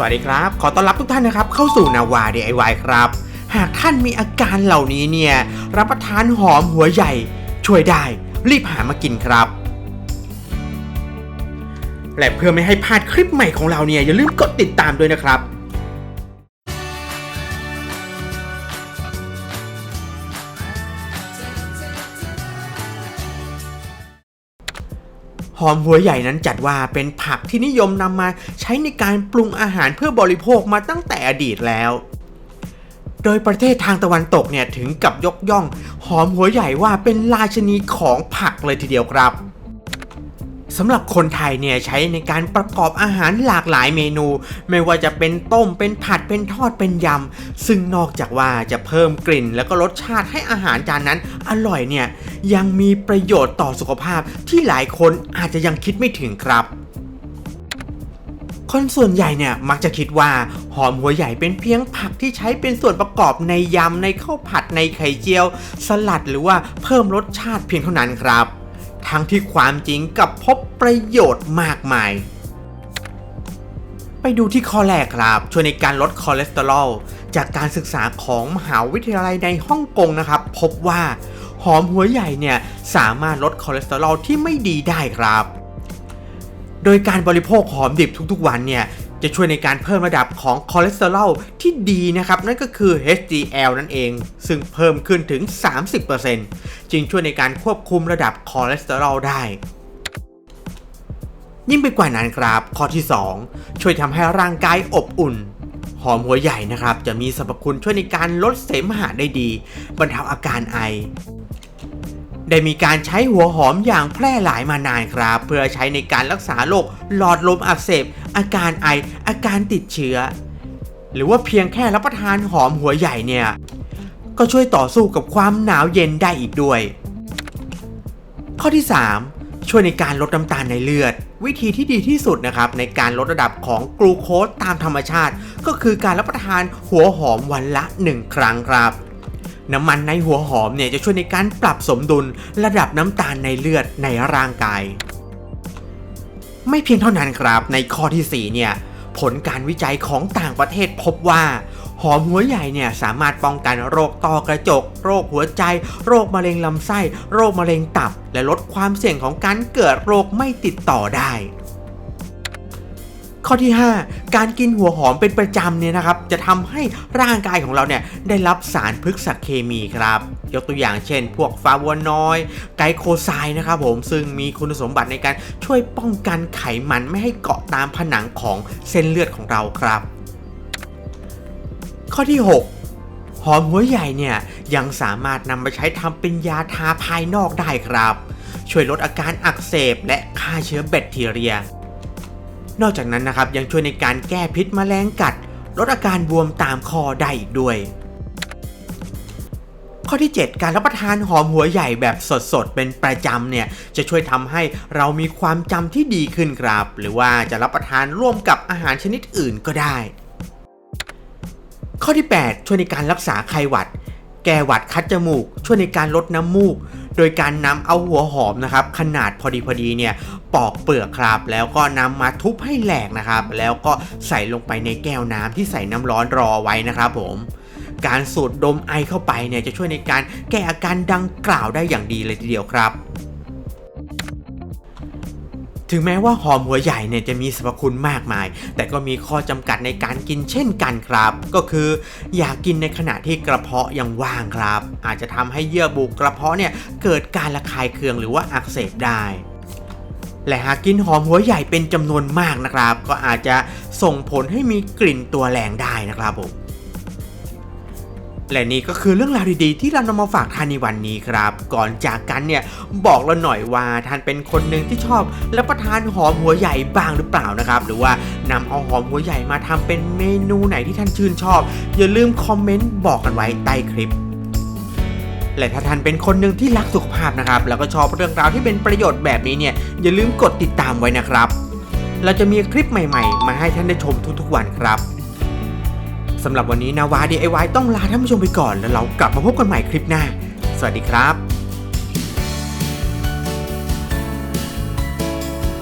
สวัสดีครับ ขอต้อนรับทุกท่านนะครับ เข้าสู่นาวา DIY ครับ หากท่านมีอาการเหล่านี้เนี่ย รับประทานหอมหัวใหญ่ ช่วยได้ รีบหามากินครับ และเพื่อไม่ให้พลาดคลิปใหม่ของเราเนี่ย อย่าลืมกดติดตามด้วยนะครับ หอมหัวใหญ่นั้นจัดว่าเป็นผักที่นิยมนำมาใช้ในการปรุงอาหารเพื่อบริโภคมาตั้งแต่อดีตแล้ว โดยประเทศทางตะวันตกเนี่ยถึงกับยกย่อง หอมหัวใหญ่ว่าเป็นราชนีของผักเลยทีเดียวครับ สำหรับคนไทยเนี่ยใช้ในการประกอบอาหารหลากหลายเมนู ไม่ว่าจะเป็นต้มเป็นผัดเป็นทอดเป็นยำ ซึ่งนอกจากว่าจะเพิ่มกลิ่น แล้วก็รสชาติให้อาหารจานนั้นอร่อยเนี่ยยังมีประโยชน์ต่อสุขภาพที่หลายคนอาจจะยังคิดไม่ถึงครับคนส่วนใหญ่เนี่ยมักจะคิดว่าหอมหัวใหญ่เป็นเพียงผักที่ใช้เป็นส่วนประกอบในยำในข้าวผัดในไข่เจียว สลัดหรือว่าเพิ่มรสชาติเพียงเท่านั้นครับ ทั้งที่ความจริงกับพบประโยชน์มากมาย ไปดูที่ข้อแรกครับ ช่วยในการลดคอเลสเตอรอล จากการศึกษาของมหาวิทยาลัยในฮ่องกงนะครับ พบว่าหอมหัวใหญ่เนี่ยสามารถลดคอเลสเตอรอลที่ไม่ดีได้ครับ โดยการบริโภคหอมดิบทุกๆวันเนี่ย จะช่วยในการเพิ่มระดับของคอเลสเตอรอลที่ดีนะครับ นั่นก็คือ HDL นั่นเอง ซึ่งเพิ่มขึ้นถึง 30%จึงช่วยในการควบคุมระดับคอเลสเตอรอลได้ ยิ่งไปกว่านั้นครับ ข้อที่ 2 ช่วยทำให้ร่างกายอบอุ่นหอมหัวใหญ่นะครับ จะมีสรรพคุณช่วยในการลดเสมหะได้ดี บรรเทาอาการไอ ได้มีการใช้หัวหอมอย่างแพร่หลายมานานครับ เพื่อใช้ในการรักษาโรคหลอดลมอักเสบ อาการไอ อาการติดเชื้อ หรือว่าเพียงแค่รับประทานหอมหัวใหญ่เนี่ย ก็ช่วยต่อสู้กับความหนาวเย็นได้อีกด้วย ข้อที่ 3 ช่วยในการลดน้ำตาลในเลือด วิธีที่ดีที่สุดนะครับในการลดระดับของกลูโคสตามธรรมชาติ ก็คือการรับประทานหัวหอมวันละ 1 ครั้งครับ น้ำมันในหัวหอมเนี่ยจะช่วยในการปรับสมดุลระดับน้ำตาลในเลือดในร่างกาย ไม่เพียงเท่านั้นครับ ในข้อที่ 4 เนี่ยผลการวิจัยของต่างประเทศพบว่า หอมหัวใหญ่เนี่ยสามารถป้องกันโรคต้อกระจก โรคหัวใจ โรคมะเร็งลำไส้ โรคมะเร็งตับ และลดความเสี่ยงของการเกิดโรคไม่ติดต่อได้ ข้อที่ 5 การกินหัวหอมเป็นประจำเนี่ยนะครับ จะทำให้ร่างกายของเราเนี่ยได้รับสารพฤกษเคมีครับ ยกตัวอย่างเช่น พวกฟลาวนอยด์ไกโคไซด์นะครับผมซึ่งมีคุณสมบัติในการช่วยป้องกันไขมันไม่ให้เกาะตามผนังของเส้นเลือดของเราครับ ข้อที่ 6หอมหัวใหญ่เนี่ยยังสามารถนำไปใช้ทำเป็นยาทาภายนอกได้ครับ ช่วยลดอาการอักเสบและฆ่าเชื้อแบคทีเรีย นอกจากนั้นนะครับยังช่วยในการแก้พิษแมลงกัด ลดอาการบวมตามคอได้อีกด้วย ข้อที่ 7 การรับประทานหอมหัวใหญ่แบบสดๆ เป็นประจำเนี่ยจะช่วยทำให้เรามีความจำที่ดีขึ้นครับ หรือว่าจะรับประทานร่วมกับอาหารชนิดอื่นก็ได้ ข้อที่ 8 ช่วยในการรักษาไข้หวัด แก้หวัดคัดจมูก ช่วยในการลดน้ำมูกโดยการนำเอาหัวหอมนะครับขนาดพอดีพอดีเนี่ย ปอกเปลือกครับ แล้วก็นำมาทุบให้แหลกนะครับ แล้วก็ใส่ลงไปในแก้วน้ำที่ใส่น้ำร้อนรอไว้นะครับผมการสูดดมไอเข้าไปเนี่ยจะช่วยในการแก้อาการดังกล่าวได้อย่างดีเลยทีเดียวครับถึงแม้ว่าหอมหัวใหญ่เนี่ยจะมีสรรพคุณมากมาย แต่ก็มีข้อจำกัดในการกินเช่นกันครับ ก็คืออย่ากกินในขณะที่กระเพาะยังว่างครับ อาจจะทำให้เยื่อบุกระเพาะเนี่ยเกิดการระคายเคืองหรือว่าอักเสบได้ และหากกินหอมหัวใหญ่เป็นจำนวนมากนะครับ ก็อาจจะส่งผลให้มีกลิ่นตัวแรงได้นะครับผมและนี่ก็คือเรื่องราวดีๆที่เรานำมาฝากท่านในวันนี้ครับ ก่อนจากกันเนี่ยบอกเราหน่อยว่าท่านเป็นคนหนึ่งที่ชอบรับประทานหอมหัวใหญ่บ้างหรือเปล่านะครับ หรือว่านำเอาหอมหัวใหญ่มาทำเป็นเมนูไหนที่ท่านชื่นชอบ อย่าลืมคอมเมนต์บอกกันไว้ใต้คลิป และถ้าท่านเป็นคนหนึ่งที่รักสุขภาพนะครับ แล้วก็ชอบเรื่องราวที่เป็นประโยชน์แบบนี้เนี่ยอย่าลืมกดติดตามไว้นะครับ เราจะมีคลิปใหม่ ๆ มาให้ท่านได้ชมทุกๆวันครับสำหรับวันนี้นาวา DIY ต้องลาท่านผู้ชมไปก่อนแล้วเรากลับมาพบกันใหม่คลิปหน้า สวัสดีครับ